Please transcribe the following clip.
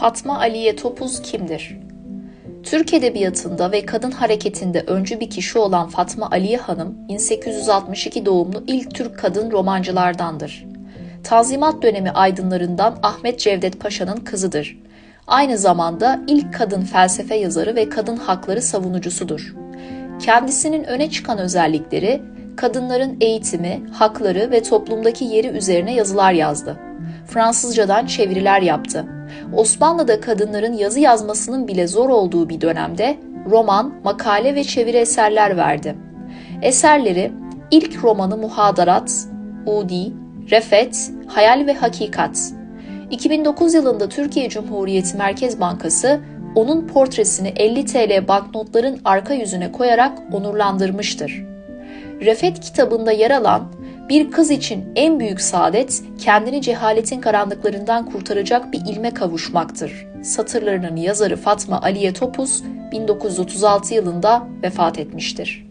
Fatma Aliye Topuz kimdir? Türk Edebiyatı'nda ve kadın hareketinde öncü bir kişi olan Fatma Aliye Hanım, 1862 doğumlu ilk Türk kadın romancılardandır. Tanzimat dönemi aydınlarından Ahmet Cevdet Paşa'nın kızıdır. Aynı zamanda ilk kadın felsefe yazarı ve kadın hakları savunucusudur. Kendisinin öne çıkan özellikleri, kadınların eğitimi, hakları ve toplumdaki yeri üzerine yazılar yazdı. Fransızcadan çeviriler yaptı. Osmanlı'da kadınların yazı yazmasının bile zor olduğu bir dönemde roman, makale ve çeviri eserler verdi. Eserleri ilk romanı Muhadarat, Udi, Refet, Hayal ve Hakikat. 2009 yılında Türkiye Cumhuriyeti Merkez Bankası onun portresini 50 TL banknotların arka yüzüne koyarak onurlandırmıştır. Refet kitabında yer alan bir kız için en büyük saadet kendini cehaletin karanlıklarından kurtaracak bir ilme kavuşmaktır. Satırlarının yazarı Fatma Aliye Topuz 1936 yılında vefat etmiştir.